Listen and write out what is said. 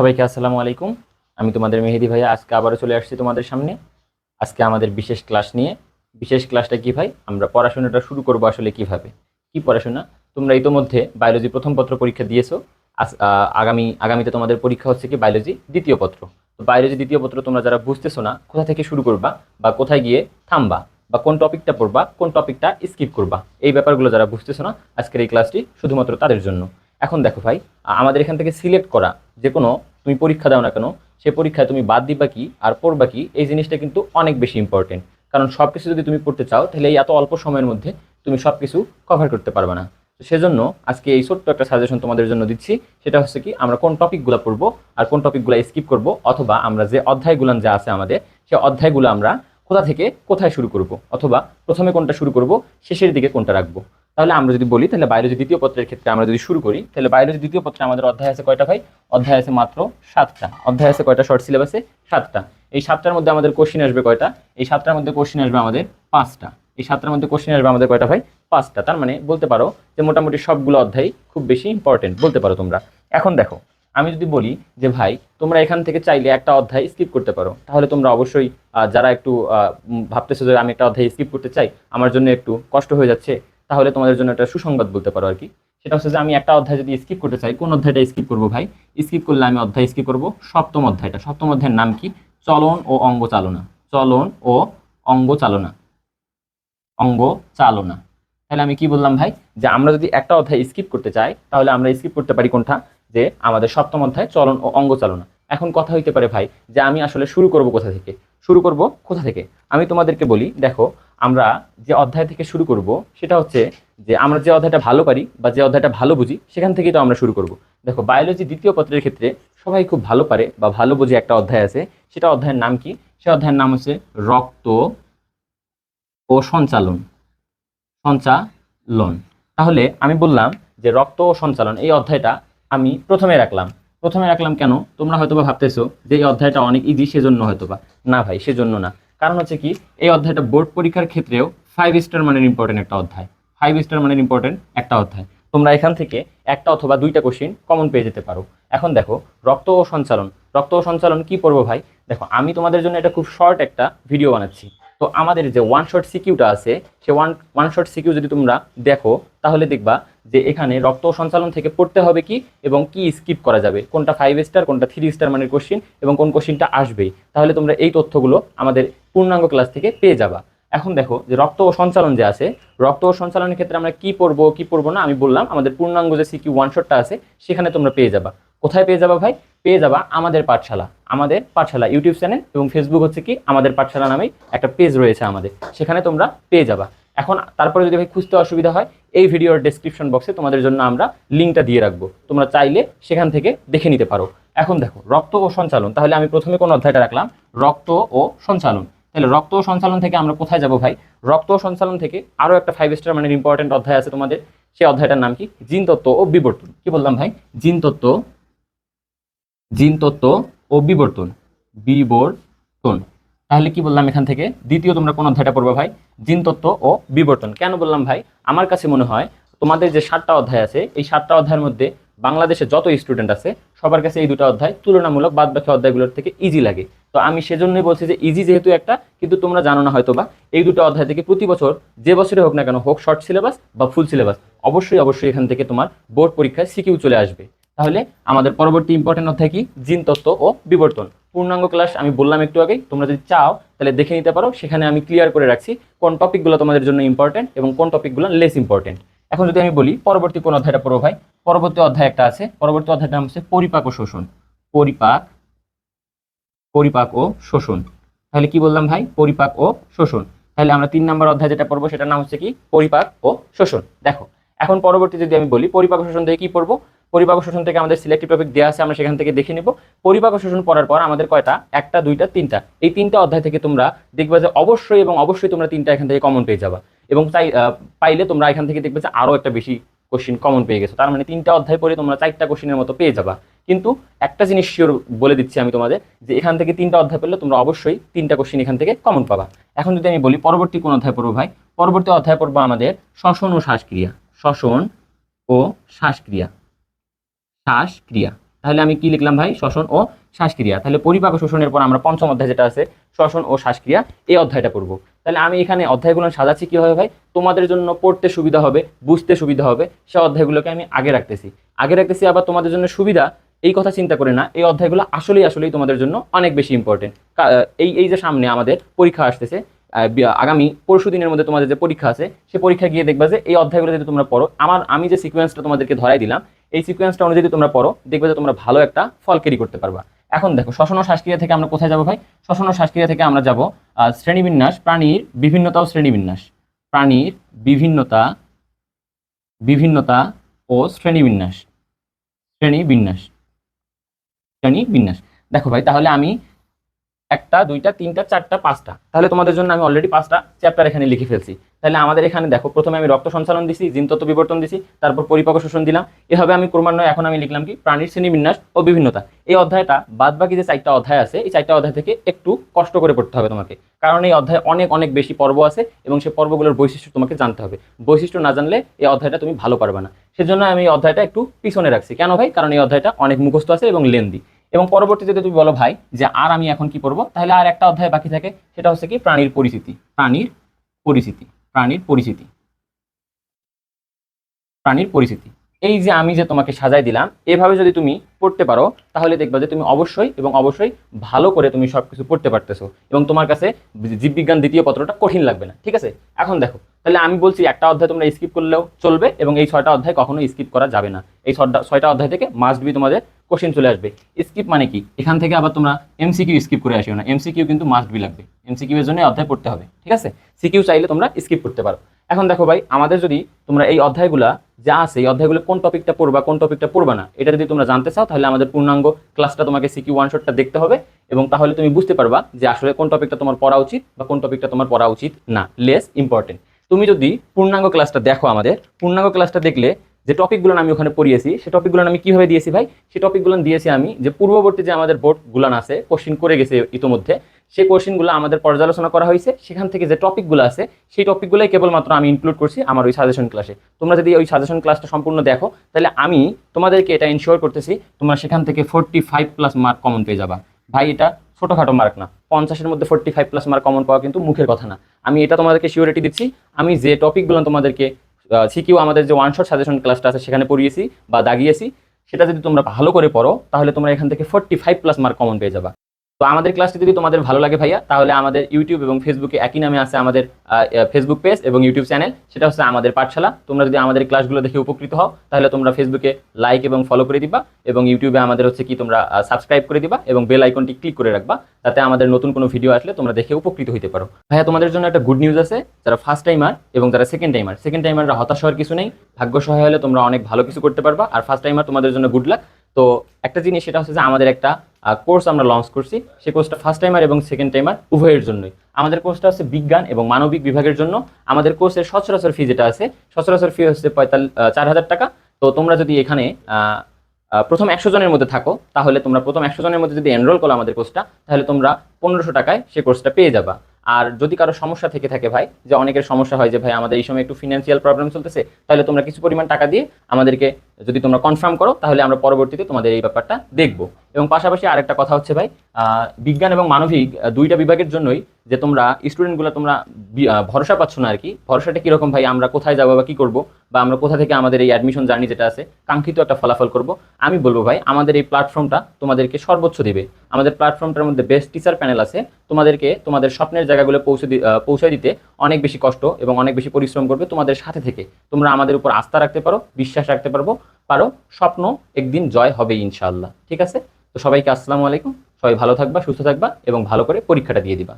সবাইকে আসসালামু আলাইকুম। আমি তোমাদের মেহেদি ভাইয়া, আজকে আবারও চলে আসছি তোমাদের সামনে। আজকে আমাদের বিশেষ ক্লাস নিয়ে। বিশেষ ক্লাসটা কি ভাই? আমরা পড়াশোনাটা শুরু করব আসলে কীভাবে? কি পড়াশোনা? তোমরা ইতোমধ্যে বায়োলজি প্রথম পত্র পরীক্ষা দিয়েছ। আগামী, আগামীতে তোমাদের পরীক্ষা হচ্ছে কি বায়োলজি দ্বিতীয় পত্র। বায়োলজি দ্বিতীয় পত্র তোমরা যারা বুঝতেছো না, কোথা থেকে শুরু করবা বা কোথায় গিয়ে থামবা বা কোন টপিকটা পড়বা, কোন টপিকটা স্কিপ করবা, এই ব্যাপারগুলো যারা বুঝতেছো না, আজকের এই ক্লাসটি শুধুমাত্র তাদের জন্য। এখন দেখো ভাই, আমাদের এখান থেকে সিলেক্ট করা যে কোনো তুমি পরীক্ষা দাও না কেন, সে পরীক্ষায় তুমি বাদ দিবা কি আর পড়বা কি, এই জিনিসটা কিন্তু অনেক বেশি ইম্পর্টেন্ট কারণ সব কিছু যদি তুমি পড়তে চাও, তাহলে এই এত অল্প সময়ের মধ্যে তুমি সব কিছু কভার করতে পারবে না। তো সেজন্য আজকে এই ছোট্ট একটা সাজেশন তোমাদের জন্য দিচ্ছি, সেটা হচ্ছে কি, আমরা কোন টপিকগুলো পড়ব আর কোন টপিকগুলো স্কিপ করব, অথবা আমরা যে অধ্যায়গুলো যা আছে আমাদের সেই অধ্যায়গুলো আমরা কোথা থেকে কোথায় শুরু করব, অথবা প্রথমে কোনটা শুরু করব, শেষের দিকে কোনটা রাখব। তাহলে আমরা যদি বলি, তাহলে বায়োলজি দ্বিতীয় পত্রের ক্ষেত্রে আমরা যদি শুরু করি, তাহলে বায়োলজি দ্বিতীয় পত্রে আমাদের অধ্যায় আছে কয়টা ভাই? অধ্যায় আছে মাত্র সাতটা। অধ্যায় আছে কয়টা? শর্ট সিলেবাসে সাতটা। এই সাতটার মধ্যে আমাদের কোশ্চিন আসবে কয়টা? এই সাতটার মধ্যে কোশ্চিন আসবে আমাদের পাঁচটা। এই সাতটার মধ্যে কোশ্চিন আসবে আমাদের কয়টা ভাই? পাঁচটা। তার মানে বলতে পারো যে মোটামুটি সবগুলো অধ্যায় খুব বেশি ইম্পর্টেন্ট বলতে পারো তোমরা। এখন দেখো, আমি যদি বলি যে ভাই, তোমরা এখান থেকে চাইলে একটা অধ্যায় স্কিপ করতে পারো। তাহলে তোমরা অবশ্যই যারা একটু ভাবতেছো যে আমি একটা অধ্যায় স্কিপ করতে চাই, আমার জন্য একটু কষ্ট হয়ে যাচ্ছে। তাহলে তোমাদের জন্য একটা সুসংবাদ বলতে পারো আর কি। সেটা হচ্ছে যে আমি একটা অধ্যায় যদি স্কিপ করতে চাই, কোন অধ্যায়টা স্কিপ করব ভাই? স্কিপ করলে আমি অধ্যায় স্কিপ করব। সপ্তম অধ্যায়টা। সপ্তম অধ্যায়ের নাম কি? চলন ও অঙ্গ চালনা চলন ও অঙ্গ চালনা অঙ্গ চালনা তাহলে আমি কি বললাম ভাই? যে আমরা যদি একটা অধ্যায় স্কিপ করতে চাই, তাহলে আমরা স্কিপ করতে পারি কোনটা? যে আমাদের সপ্তম অধ্যায় চলন ও অঙ্গ চালনা এখন কথা হইতে পারে ভাই, যে আমি আসলে শুরু করব কোথা থেকে? শুরু করব কোথা থেকে? আমি তোমাদেরকে বলি, দেখো আমরা যে অধ্যায় থেকে শুরু করব, সেটা হচ্ছে যে আমরা যে অধ্যায়টা ভালো পারি বা যে অধ্যায়টা ভালো বুঝি, সেখান থেকেই তো আমরা শুরু করব। দেখো বায়োলজি দ্বিতীয় পত্রের ক্ষেত্রে সবাই খুব ভালো পারে বা ভালো বুঝে একটা অধ্যায় আছে। সেটা অধ্যায়ের নাম কি? সে অধ্যায়ের নাম হচ্ছে রক্ত ও সঞ্চালন। সঞ্চালন। তাহলে আমি বললাম যে রক্ত ও সঞ্চালন, এই অধ্যায়টা আমি প্রথমে রাখলাম। প্রথমে রাখলাম কেন? তোমরা হয়তোবা ভাবতেছো যে এই অধ্যায়টা অনেক ইজি সেজন্য হয়তোবা। না ভাই, সেজন্য না। কারণ হচ্ছে কি, এই অধ্যায়টা বোর্ড পরীক্ষার ক্ষেত্রেও ফাইভ স্টার মানের ইম্পর্টেন্ট একটা অধ্যায়। ফাইভ স্টার মানের ইম্পর্টেন্ট একটা অধ্যায়। তোমরা এখান থেকে একটা অথবা দুইটা কোশ্চিন কমন পেয়ে যেতে পারো। এখন দেখো, রক্ত ও সঞ্চালন। রক্ত ও সঞ্চালন কি পড়ব ভাই? দেখো, আমি তোমাদের জন্য এটা খুব শর্ট একটা ভিডিও বানাচ্ছি। তো আমাদের যে ওয়ান শট সিকিউটা আছে, সে ওয়ান ওয়ান শট সিকিউ যদি তোমরা দেখো, তাহলে দেখবা যে এখানে রক্ত সঞ্চালন থেকে পড়তে হবে কি এবং কি স্কিপ করা যাবে? কোনটা ফাইভ স্টার কোনটা থ্রি স্টার মানের কোশ্চিন এবং কোন কোশ্চিনটা আসবেই? তাহলে তোমরা এই তথ্যগুলো আমাদের পূর্ণাঙ্গ ক্লাস থেকে পেয়ে যাবা। এখন দেখো যে রক্ত ও সঞ্চালন যে আছে, রক্ত ও সঞ্চালনের ক্ষেত্রে আমরা কি পড়ব কি পড়ব না আমি বললাম, আমাদের পূর্ণাঙ্গ যে সিকিউ ওয়ান শটটা আছে, সেখানে তোমরা পেয়ে যাবা। কোথায় পেয়ে যাবা ভাই? পেয়ে যাবা আমাদের পাঠশালা আমাদের পাঠশালা ইউটিউব চ্যানেল এবং ফেসবুক হচ্ছে কি? আমাদের পাঠশালা নামেই একটা পেজ রয়েছে আমাদের, সেখানে তোমরা পেয়ে যাবা। এখন তারপরে যদি ভাই খুঁজতে অসুবিধা হয়, এই ভিডিওর ডেসক্রিপশন বক্সে তোমাদের জন্য আমরা লিঙ্কটা দিয়ে রাখব। তোমরা চাইলে সেখান থেকে দেখে নিতে পারো। এখন দেখো, রক্ত ও সঞ্চালন। তাহলে আমি প্রথমে কোন অধ্যায়টা রাখলাম? রক্ত ও সঞ্চালন। তাহলে রক্ত ও সঞ্চালন থেকে আমরা কোথায় যাব ভাই? রক্ত ও সঞ্চালন থেকে আরও একটা ফাইভ স্টার মানে ইম্পর্টেন্ট অধ্যায় আছে তোমাদের। সেই অধ্যায়টার নাম কি? জিন তত্ত্ব ও বিবর্তন। কি বললাম ভাই? জিন তত্ত্ব জিন তত্ত্ব ও বিবর্তন। বিবর্তন। তাহলে কি বললাম এখান থেকে? দ্বিতীয় তোমরা কোন অধ্যায়টা পড়বে ভাই? জিন তত্ত্ব ও বিবর্তন। কেন বললাম ভাই? আমার কাছে মনে হয় তোমাদের যে সাতটা অধ্যায় আছে, এই সাতটা অধ্যায়ের মধ্যে বাংলাদেশে যত স্টুডেন্ট আছে, সবার কাছে এই দুটো অধ্যায় তুলনামূলক বাদ বাকি অধ্যায়গুলোর থেকে ইজি লাগে। তো আমি সেজন্যই বলছি যে ইজি যেহেতু একটা, কিন্তু তোমরা জানো না হয়তো বা এই দুটো অধ্যায় থেকে প্রতি বছর যে বছরে হোক না কেন হোক শর্ট সিলেবাস বা ফুল সিলেবাস অবশ্যই অবশ্যই এখান থেকে তোমার বোর্ড পরীক্ষায় সিকিউ চলে আসবে। তাহলে আমাদের পরবর্তী ইম্পর্টেন্ট অধ্যায় কি? জিন তত্ত্ব ও বিবর্তন। পূর্ণাঙ্গ ক্লাস আমি বললাম একটু আগেই, তোমরা যদি চাও, তাহলে দেখে নিতে পারো, সেখানে আমি ক্লিয়ার করে রাখছি কোন টপিকগুলো তোমাদের জন্য ইম্পর্টেন্ট এবং কোন টপিকগুলো লেস ইম্পর্টেন্ট এখন যদি আমি বলি, পরবর্তী কোন অধ্যায়টা পড়ো ভাই? পরবর্তী অধ্যায় একটা আছে, পরবর্তী অধ্যায়টা নাম হচ্ছে পরিপাক ও শোষণ। পরিপাক পরিপাক ও শোষণ। তাহলে কি বললাম ভাই? পরিপাক ও শোষণ। তাহলে আমরা তিন নম্বর অধ্যায় যেটা পড়ব, সেটার নাম হচ্ছে কি? পরিপাক ও শোষণ। দেখো, এখন পরবর্তী যদি আমি বলি, পরিপাক শোষণ থেকে কি পড়ব? পরিপাক শোষণ থেকে আমাদের সিলেক্টিভ টপিক দেওয়া আছে আমরা সেখান থেকে দেখে নিব। পরিপাক শোষণ পড়ার পর আমাদের কয়টা? একটা দুইটা তিনটা। এই তিনটা অধ্যায় থেকে তোমরা দেখবে যে অবশ্যই এবং অবশ্যই তোমরা তিনটা এখান থেকে কমন পেয়ে যাবা। এবং আহ, পাইলে তোমরা এখান থেকে দেখবে যে আরও একটা বেশি কোশ্চিন কমন পেয়ে গেছো। তার মানে তিনটা অধ্যায় পড়ে তোমরা চারটা কোশ্চিনের মতো পেয়ে যাবা। কিন্তু একটা জিনিস শিওর বলে দিচ্ছি আমি তোমাদের যে এখান থেকে তিনটা অধ্যায় পেলে তোমরা অবশ্যই তিনটা কোশ্চিন এখান থেকে কমন পাবা। এখন যদি আমি বলি পরবর্তী কোন অধ্যায় পড়ব ভাই? পরবর্তী অধ্যায় পড়ব আমাদের শ্বসন ও শ্বাসক্রিয়া। শ্বসন ও শ্বাসক্রিয়া। শ্বাসক্রিয়া। তাহলে আমি কি লিখলাম ভাই? শ্বসন ও শ্বাসক্রিয়া। তাহলে পরিপাক শোষণের পর আমরা পঞ্চম অধ্যায় যেটা আছে, শ্বসন ও শ্বাসক্রিয়া, এই অধ্যায়টা পড়ব। তাহলে আমি এখানে অধ্যায়গুলো সাজাচ্ছি কীভাবে ভাই? তোমাদের জন্য পড়তে সুবিধা হবে, বুঝতে সুবিধা হবে। সে অধ্যায়গুলোকে আমি আগে রাখতেছি। আগে রাখতেছি আবার তোমাদের জন্য সুবিধা, এই কথা চিন্তা করে না, এই অধ্যায়গুলো আসলেই আসলেই তোমাদের জন্য অনেক বেশি ইম্পর্টেন্ট এই এই যে সামনে আমাদের পরীক্ষা আসতেছে আগামী পরশু দিনের মধ্যে তোমাদের যে পরীক্ষা আছে, সে পরীক্ষা গিয়ে দেখবা যে এই অধ্যায়গুলো যদি তোমরা পড়ো, আমার, আমি যে সিকোয়েন্সটা তোমাদেরকে ধরাই দিলাম এই সিকোয়েন্সটা অনুযায়ী তোমরা পড়ো, দেখবে যে তোমরা ভালো একটা ফল ক্যারি করতে পারবা। এখন দেখো, শ্বসন শ্বাসক্রিয়া থেকে আমরা কোথায় যাব ভাই? শ্বসন শ্বাসক্রিয়া থেকে আমরা যাব শ্রেণীবিন্যাস, প্রাণীর বিভিন্নতা ও শ্রেণীবিন্যাস। প্রাণীর বিভিন্নতা বিভিন্নতা ও শ্রেণীবিন্যাস। শ্রেণীবিন্যাস। শ্রেণীবিন্যাস। দেখো ভাই, তাহলে আমি একটা, দুইটা, তিনটা, চারটা, পাঁচটা। তাহলে তোমাদের জন্য আমি অলরেডি পাঁচটা চ্যাপ্টার এখানে লিখে ফেলছি। তাহলে আমাদের এখানে দেখো, প্রথমে আমি রক্ত সঞ্চালন দিছি জিনতত্ত্ব বিবর্তন দিছি, তারপর পরিপাক শোষণ দিলাম। এভাবে আমি ক্রমান্বয়ে এখন আমি লিখলাম কি, প্রাণীর শ্রেণীবিন্যাস ও বিভিন্নতা। এই অধ্যায়টা বাদ বাকি যে চারটা অধ্যায় আছে, এই চারটা অধ্যায় থেকে একটু কষ্ট করে পড়তে হবে তোমাকে। কারণ এই অধ্যায় অনেক অনেক বেশি পর্ব আছে এবং সেই পর্বগুলোর বৈশিষ্ট্য তোমাকে জানতে হবে। বৈশিষ্ট্য না জানলে এই অধ্যায়টা তুমি ভালো পারবে না। সেজন্য আমি এই অধ্যায়টা একটু পিছনে রাখছি। কেন ভাই? কারণ এই অধ্যায়টা অনেক মুখস্থ আছে এবং লেন্দি এবং পরবর্তীতে যদি তুমি বলো ভাই, যে আর আমি এখন কি পড়ব? তাহলে আর একটা অধ্যায় বাকি থাকে, সেটা হচ্ছে কি প্রাণীর পরিচিতি। প্রাণীর পরিচিতি প্রাণীর পরিচিতি। প্রাণীর পরিচিতি। এই যে আমি যে তোমাকে সাজাই দিলাম, এভাবে যদি তুমি পড়তে পারো, তাহলে দেখবা যে তুমি অবশ্যই এবং অবশ্যই ভালো করে তুমি সব কিছু পড়তে পারতেছো এবং তোমার কাছে জীববিজ্ঞান দ্বিতীয় পত্রটা কঠিন লাগবে না, ঠিক আছে? এখন দেখো, তাহলে আমি বলছি একটা অধ্যায় তোমরা স্কিপ করলেও চলবে এবং এই ছয়টা অধ্যায় কখনো স্কিপ করা যাবে না। এই ছয়টা ছয়টা অধ্যায় থেকে মাস্ট বি তোমাদের কোশ্চেন চলে আসবে। স্কিপ মানে কি? এখান থেকে আবার তোমরা এমসিকিউ স্কিপ করে আসিও না। এমসিকিউ কিন্তু মাস্ট বি লাগবে। এমসিকিউ এর জন্য অধ্যায় পড়তে হবে, ঠিক আছে? সিকিউ চাইলে তোমরা স্কিপ করতে পারো। এখন দেখো ভাই, আমাদের যদি তোমরা এই অধ্যায়গুলা যা আছে, এই অধ্যায়গুলো কোন টপিকটা পড়বা, কোন টপিকটা পড়বা না, এটা যদি তোমরা জানতে চাও, তাহলে আমাদের পূর্ণাঙ্গ ক্লাসটা তোমাকে সিকি ওয়ান শটটা দেখতে হবে এবং তাহলে তুমি বুঝতে পারবা যে আসলে কোন টপিকটা তোমার পড়া উচিত বা কোন টপিকটা তোমার পড়া উচিত না লেস ইম্পর্টেন্ট তুমি যদি পূর্ণাঙ্গ ক্লাসটা দেখো আমাদের, পূর্ণাঙ্গ ক্লাসটা দেখলে যে টপিকগুলো আমি ওখানে পড়িয়েছি সেই টপিকগুলো আমি কীভাবে দিয়েছি ভাই? সেই টপিকগুলো দিয়েছি আমি যে পূর্ববর্তী যে আমাদের বোর্ডগুলো আছে কোশ্চিন করে গেছে ইতোমধ্যে সেই কোশ্চিনগুলো আমাদের পর্যালোচনা করা হয়েছে। সেখান থেকে যে টপিকগুলো আছে, সেই টপিকগুলোই কেবলমাত্র আমি ইনক্লুড করছি আমার ওই সাজেশন ক্লাসে তোমরা যদি ওই সাজেশন ক্লাসটা সম্পূর্ণ দেখো, তাহলে আমি তোমাদেরকে এটা ইনশিওর করতেছি, তোমরা সেখান থেকে forty five plus mark common পেয়ে যাবা। ভাই, এটা ছোটোখাটো মার্ক না। পঞ্চাশের মধ্যে forty five plus mark common পাওয়া কিন্তু মুখের কথা না। আমি এটা তোমাদেরকে শিওরিটি দিচ্ছি। আমি যে টপিকগুলো তোমাদেরকে সিকিউ আমাদের যে ওয়ান শট সাজেশন ক্লাসটা আছে, সেখানে পড়িয়েছি বা দাগিয়েছি, সেটা যদি তোমরা ভালো করে পড়ো, তাহলে তোমরা এখান থেকে forty five plus mark common পেয়ে যাবা। তো আমাদের ক্লাসটি যদি তোমাদের ভালো লাগে ভাইয়া, তাহলে আমাদের ইউটিউব এবং ফেসবুকে একই নামে আছে আমাদের ফেসবুক পেজ এবং ইউটিউব চ্যানেল সেটা হচ্ছে আমাদের পাঠশালা। তোমরা যদি আমাদের ক্লাসগুলো দেখে উপকৃত হও, তাহলে তোমরা ফেসবুকে লাইক এবং ফলো করে দিবা এবং ইউটিউবে আমাদের হচ্ছে কি তোমরা সাবস্ক্রাইব করে দিবা এবং বেল আইকনটি ক্লিক করে রাখবা যাতে আমাদের নতুন কোনো ভিডিও আসলে তোমরা দেখে উপকৃত হতে পারো। ভাইয়া, তোমাদের জন্য একটা গুড নিউজ আছে, যারা ফার্স্ট টাইমার এবং যারা সেকেন্ড টাইমার সেকেন্ড টাইমাররা হতাশ হওয়ার কিছু নেই ভাগ্য সহায় হলে তোমরা অনেক ভালো কিছু করতে পারবা, আর ফার্স্ট টাইমার তোমাদের জন্য গুড লাক তো একটা জিনিস, সেটা হচ্ছে যে আমাদের একটা কোর্স আমরা লঞ্চ করছি। সেই কোর্সটা ফার্স্ট টাইমার এবং সেকেন্ড টাইমার উভয়ের জন্যই। আমাদের কোর্সটা হচ্ছে বিজ্ঞান এবং মানবিক বিভাগের জন্য। আমাদের কোর্সের সচরাচর ফি যেটা আছে, সচরাচর ফি হচ্ছে পঁয়তাল্লিশ চার হাজার টাকা। তো তোমরা যদি এখানে প্রথম একশো জনের মধ্যে থাকো, তাহলে তোমরা প্রথম একশো জনের মধ্যে যদি এনরোল করো আমাদের কোর্সটা তাহলে তোমরা পনেরোশো টাকায় সেই কোর্সটা পেয়ে যাবা। আর যদি কারও সমস্যা থেকে থাকে ভাই, যে অনেকের সমস্যা হয় যে ভাই, আমাদের এই সময় একটু ফিনান্সিয়াল প্রবলেম চলতেছে, তাহলে তোমরা কিছু পরিমাণ টাকা দিয়ে আমাদেরকে যদি তোমরা কনফার্ম করো, তাহলে আমরা পরবর্তীতে তোমাদের এই ব্যাপারটা দেখব। এবং পাশাপাশি আরেকটা কথা হচ্ছে ভাই বিজ্ঞান এবং মানবিক দুইটা বিভাগের জন্যই যে তোমরা স্টুডেন্টগুলো তোমরা ভরসা পাচ্ছ না আর কি। ভরসাটা কীরকম ভাই? আমরা কোথায় যাব বা কী করব? বা আমরা কোথা থেকে আমাদের এই অ্যাডমিশন জার্নি যেটা আছে, কাঙ্ক্ষিত একটা ফলাফল করব? আমি বলব ভাই, আমাদের এই প্ল্যাটফর্মটা তোমাদেরকে সর্বোচ্চ দিবে। আমাদের প্ল্যাটফর্মটার মধ্যে বেস্ট টিচার প্যানেল আছে। তোমাদেরকে তোমাদের স্বপ্নের জায়গাগুলো পৌঁছে পৌঁছে দিতে অনেক বেশি কষ্ট এবং অনেক বেশি পরিশ্রম করবে তোমাদের সাথে থেকে। তোমরা আমাদের উপর আস্থা রাখতে পারো, বিশ্বাস রাখতে পারব, পারো, স্বপ্ন একদিন জয় হবে ইনশাআল্লাহ। ঠিক আছে? তো সবাইকে আসসালামু আলাইকুম। সবাই ভালো থাকবা, সুস্থ থাকবা এবং ভালো করে পরীক্ষাটা দিয়ে দিবা।